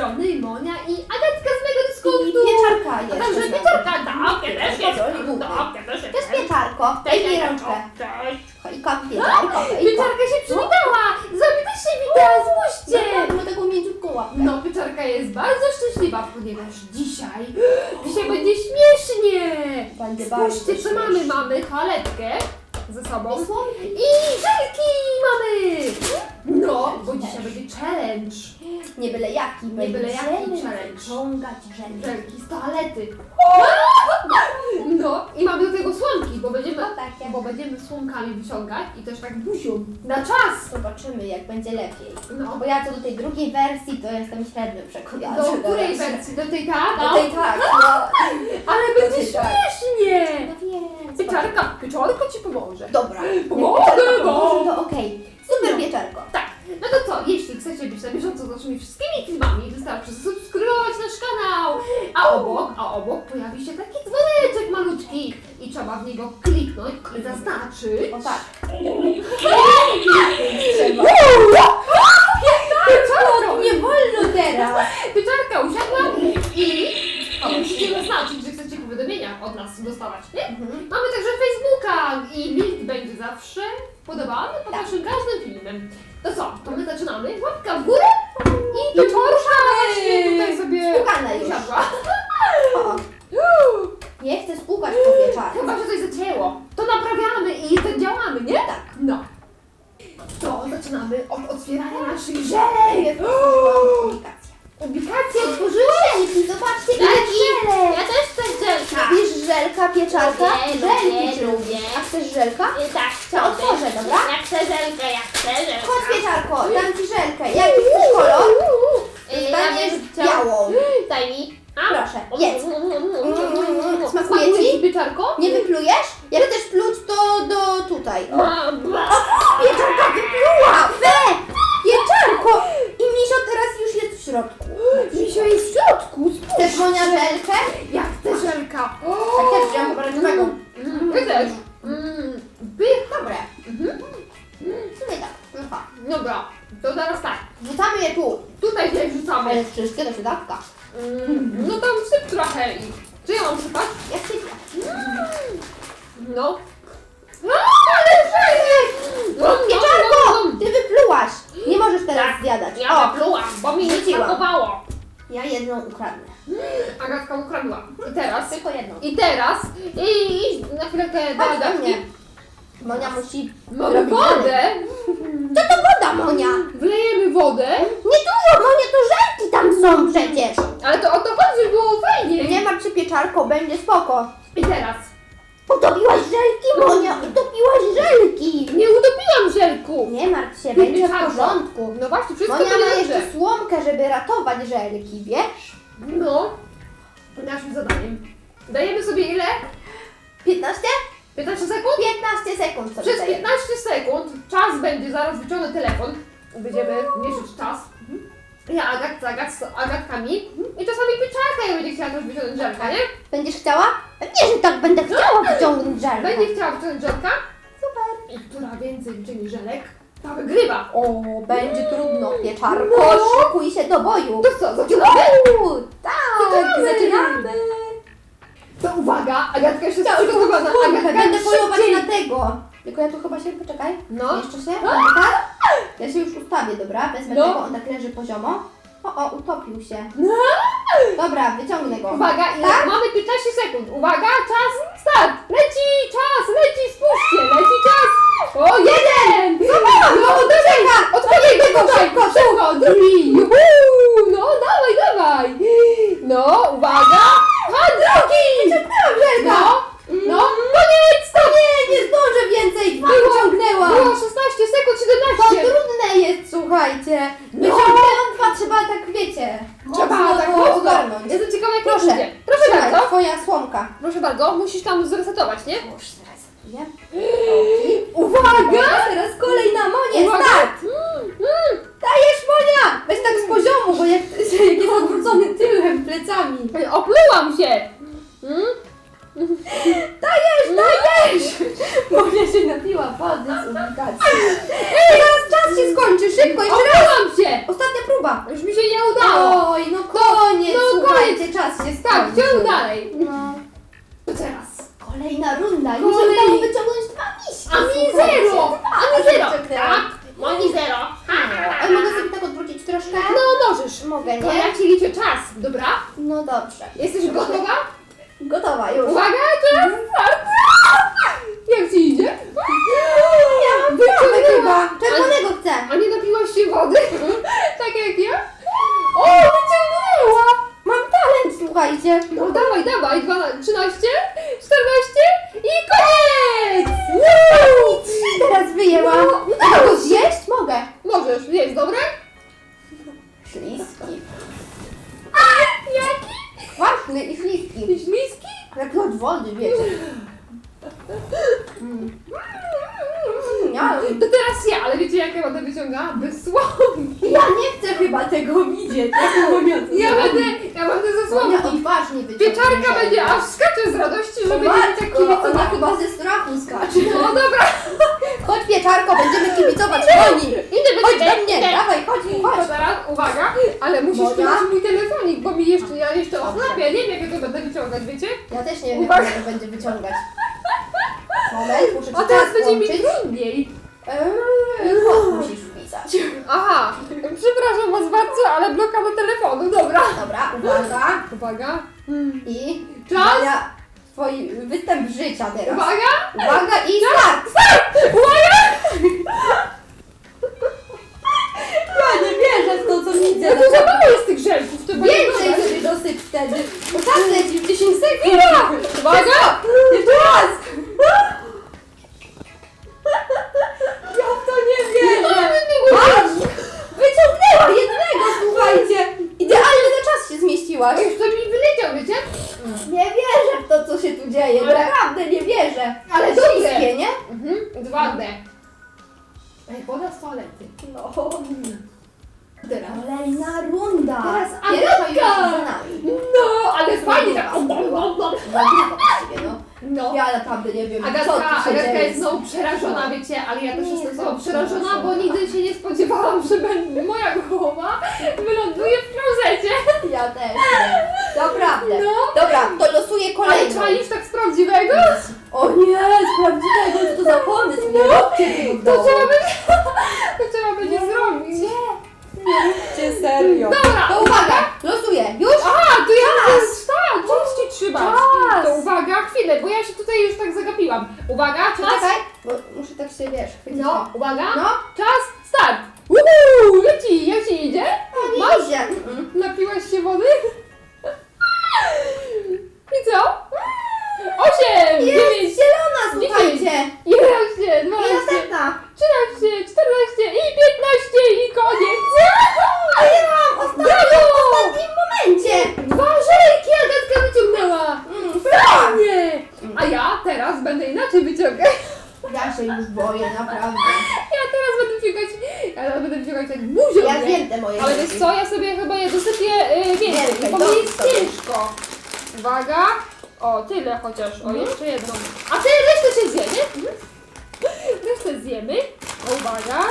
strony Monia i Agatka z mego I dyskontu. pieczarka jeszcze. także pieczarka, tak, ja też jestem. Tak, ja też jest pieczarko. Daj mi rączkę. Cześć. Hejka, pieczarko. Pieczarka się przywitała! Z wami też się witała, spójrzcie! Mamy taką mięciutką łapkę. No, pieczarka jest bardzo szczęśliwa, ponieważ dzisiaj, dzisiaj będzie śmiesznie! Będzie Spójrzcie, co mamy. Mamy toaletkę ze sobą i żelki mamy! No, bo dzisiaj będzie challenge. Nie byle jaki. Nie byle jaki challenge. wyciągać żelki. Z toalety. No, i mamy do tego słomki, bo będziemy, O takie. bo będziemy słomkami wyciągać i też tak buzią. Na czas! Zobaczymy, jak będzie lepiej. No. Bo ja co do tej drugiej wersji, to jestem średnio przekonana. Do której wersji? Do tej tak? Do tej tak, no. Ale będzie tak. śmiesznie! No wiem. Pieczarka, pieczarka ci pomoże. Dobra. Pomogę, bo- To okej. Super No. pieczarko. Tak, no to co, jeśli chcecie być na bieżąco z naszymi wszystkimi filmami, wystarczy subskrybować nasz kanał, a obok, a obok pojawi się taki dzwoneczek malutki i trzeba w niego kliknąć i zaznaczyć. O tak. Pieczarka! Nie wolno teraz. Pieczarka usiadła i o, musicie zaznaczyć, że chcecie powiadomienia od nas dostawać, nie? Mhm. Mamy także Facebooka i link będzie zawsze podawany pod Tak. naszym każdym filmem. To co, to my zaczynamy. Łapka w górę i pieczarka właśnie tutaj sobie Spłukane już. O. Nie chcę spłukać po pieczarce. Chyba się coś zacięło. To naprawiamy i to działamy, nie? Tak. No. To zaczynamy od otwierania naszych żelek. jest publikacja. Publikację otworzyłeś? Żelki, zobaczcie ile żelek. Ja też chcę żelka. Lubisz żelka, pieczarka? Lubię, Żelki lubię, czy lubię. A chcesz żelka? Tak, To otworzę, dobra? Ja chcę żelkę, ja chcę żelkę. Chodź pieczarko, dam ci żelkę. Jaki chcesz kolor? Dostaniesz białą. Daj mi. Proszę, jedz. Mm, Smakuje ci? pieczarko? Nie wyplujesz? Ale wrzucamy. wszystkie do środka. Mm, No tam syp trochę i... Czy ja mam sypać? Jak się No. A, Ale fajnie! No, no, Pieczarko! no, no. Ty wyplułaś! Nie możesz teraz Tak. zjadać. Ja O, wyplułam, bo mi nie Wrzuciłam. smakowało. ja jedną ukradnę. Agatka ukradła. I teraz... Tylko jedną. I teraz... I, i na chwilkę do Chodź do Agatki. mnie. Monia musi... Mamy robić wodę. Co to woda, Monia? Wlejemy wodę. Nie dużo, Monia, to żelki tam są przecież. Ale to o to chodzi, było fajnie. Nie martw się pieczarko, będzie spoko. I teraz. Utopiłaś żelki, Monia, utopiłaś żelki. Nie utopiłam żelku. Nie martw się, będzie w Pieczarko. porządku. No właśnie, wszystko Monia ma będzie jeszcze słomkę, żeby ratować żelki, wiesz? No. Naszym zadaniem. Dajemy sobie ile? 15? 15 sekund? 15 sekund sobie Przez daję. 15 sekund czas będzie, zaraz wyciągnę telefon. Będziemy mierzyć czas. Ja Agat, Agat, z Agatkami. I czasami pieczarka, jak będzie chciała też wyciągnąć żelka, nie? Będziesz chciała? Pewnie, że tak będę chciała wyciągnąć żelkę. Będzie chciała wyciągnąć żelka. Super. I która więcej wyciągnie żelek, ta wygrywa. O, będzie trudno, pieczarko, szykuj się do boju. To co, zaczynamy? Uuu, tak, Zaczynamy. zaczynamy. To uwaga, Agatka jeszcze jest Tak, przygotowana. Agatka, Będę polować na tego. Tylko ja tu chyba się, poczekaj. No. Jeszcze się, tak? Ja się już ustawię, dobra? Wezmę No. tego, on tak leży poziomo. O, o, utopił się. Dobra, wyciągnę go. Uwaga, ile? Tak? mamy 15 sekund. Uwaga, czas, start. Leci czas, leci, spójrzcie, leci czas. O, jeden! Zobacz, No, odpowiedź Szybko, tutaj. szybko, Szybko, drugi. No, dawaj, dawaj. No, uwaga. A, drugi. czas się Tak, skończył. ciąg dalej. No. Teraz. Kolejna runda. Już Kolej- udało wyciągnąć dwa miśki. A mi zero! A mi zero! Dwa. Tak, oni zero. A mogę sobie tak odwrócić troszkę? No możesz. Mogę, nie? ja ci liczę czas, dobra? No dobrze. Jesteś gotowa? Gotowa już. Uwaga, teraz! Jest dobre? Śliski. Jaki? Kwaśny i śliski. Śliski? Jak od wody, wiecie. Mm. Ja, To teraz ja, ale wiecie jak ja będę wyciągała? Dosłownie. ja nie chcę chyba tego widzieć. Ja będę, ja będę ze Słownie słowki. odważnie wyciągnę. Pieczarka będzie aż skacze z radości, że będzie Matko, ona kibicowała. chyba ze strachu skacze. No dobra. Chodź pieczarko, będziemy kibicować koni. Idę Chodź do mnie, dawaj, chodź, To chodź. teraz, uwaga, ale musisz Moja? mój telefonik, bo mi jeszcze, ja jeszcze ochlapię, nie wiem jak ja to będę wyciągać, wiecie? Ja też nie wiem, Uwaga. jak to będzie wyciągać. Moment, muszę A ci teraz teraz będzie mi włączyć. trudniej. Eee, kod musisz wpisać. Aha, przepraszam was bardzo, ale blokada telefonu, dobra. Dobra, uwaga. Uwaga, I Czas. Twój występ życia teraz. uwaga, Uwaga i start! uwaga! Ja nie wierzę w to, co widzę. Ja to za mało jest tych żelków, to Więcej sobie dosyć wtedy. W 10 sekund. Uwaga! Jeszcze raz! Nie wierzę w to, co się tu dzieje. Ale- Naprawdę nie wierzę. Ale dobre. śliskie, nie? Mhm, dwa D. Ej, woda z toalety. No. Teraz. Kolejna runda. Teraz już Agatka. za nami. No, ale fajnie tak. Ładnie właściwie, no. No. Ja naprawdę nie wiem, co Agatka, tu się Agatka dzieje. jest znowu przerażona, wiecie, ale ja też Nie, jestem to znowu przerażona, bo przerażona. nigdy się nie spodziewałam, że będzie moja głowa wyląduje w klozecie. Ja też. nie. Naprawdę. No. Dobra, to losuję Ale kolejną. czaisz tak z prawdziwego? O nie, z prawdziwego, co to za pomysł? Nie róbcie tego w To domu. trzeba będzie, to trzeba będzie zrobić. Nie róbcie serio. Dobra, To uwaga, losuję. Już? Aha, to ja Czas. tak, części trzymać. Czas. To uwaga, chwilę, bo ja się tutaj już tak zagapiłam. Uwaga, czas. Czekaj, bo muszę tak się, wiesz, chwycić. No, uwaga, No. Się już boję, naprawdę. Ja teraz będę wyciągać, ja teraz będę wyciągać tak buzią, Ja nie? wiem te moje Ale rzeczy. wiesz co, ja sobie chyba je dosypię y, więcej, bo mi jest sobie. ciężko. Uwaga. O, tyle chociaż. O, Mhm. jeszcze jedną. A ty resztę się zje, nie? Resztę zjemy. O, uwaga.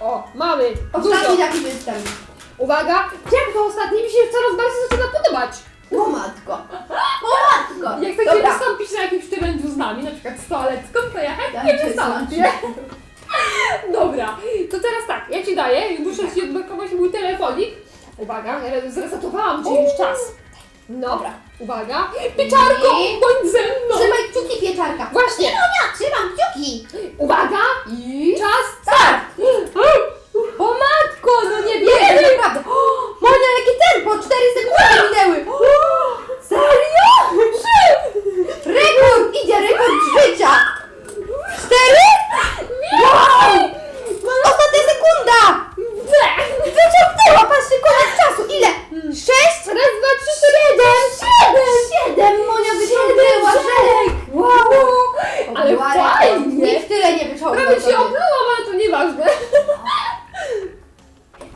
O, mamy. Ostatni taki występ. Uwaga. Jak to ostatni mi się coraz bardziej zaczyna podobać. O matko. O matko. Jak chcecie Dobra. wystąpić na jakimś challenge'u z nami, na przykład z toaletką, to ja chętnie Dajcie wystąpię. Dobra, to teraz tak, ja Ci daję, muszę Ci odblokować mój telefonik. Uwaga, zresetowałam Ci już czas. Dobra. uwaga. Pieczarko, I- bądź ze mną. Trzymaj kciuki pieczarka. Właśnie. Ja trzymam kciuki. Uwaga, I... czas, start. O matko, no nie wierzę, naprawdę. O, Monia, jakie tempo, 4 sekundy minęły. O, Serio? Rekord, idzie rekord życia. Cztery? Wow! Ostatnia sekunda. Wyciągnęła, patrzcie, koniec czasu. Ile? Sześć? Raz, dwa, trzy, cztery, Siedem! Siedem! Siedem! Monia wyciągnęła żelek! Wow! Ale Była rekord. fajnie. Nikt tyle nie wyciągnął. Prawie się sobie. oplułam, ale to nieważne.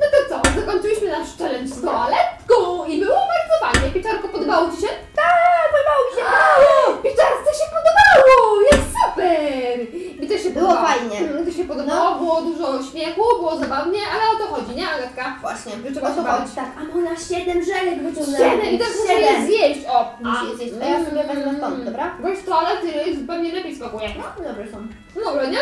No to co, zakończyliśmy nasz challenge z toaletką i było bardzo fajnie. Pieczarko, podobało Ci się? Tak, podobało mi się. Brawo! Pieczarce się podobało! Jest super! Mi też się Było podobało. fajnie. Mm, też się podobało, było dużo śmiechu, było zabawnie, ale o to chodzi, nie Agatka? Właśnie, Że trzeba o to się bawić. tak. A Monia siedem żelek wyciągnęła. Siedem i teraz muszę je zjeść, o! Musi je zjeść, a ja sobie wezmę stąd, dobra? Weź toalety, zupełnie lepiej smakuje. No, dobre są. Dobra, nie?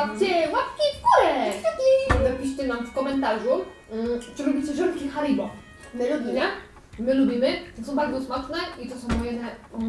Zostawcie łapki w górę. Napiszcie nam w komentarzu, mm, czy lubicie żelki Haribo. My lubimy. My lubimy, to są bardzo smaczne i to są moje,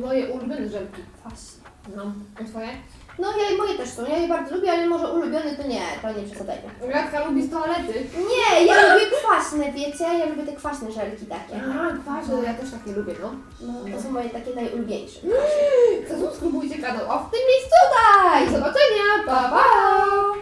moje ulubione żelki. Właśnie. No, a twoje? No ja moje też są, ja je bardzo lubię, ale może ulubiony to nie, to nie przesadzajmy. Radka lubi z toalety. Nie, ja lubię kwaśne, wiecie? Ja lubię te kwaśne żelki takie. A, kwaśne, ja też takie lubię, no. No, to są moje takie najulubieńsze. Zasubskrybujcie kanał, a w tym Tutaj! Do zobaczenia, pa pa!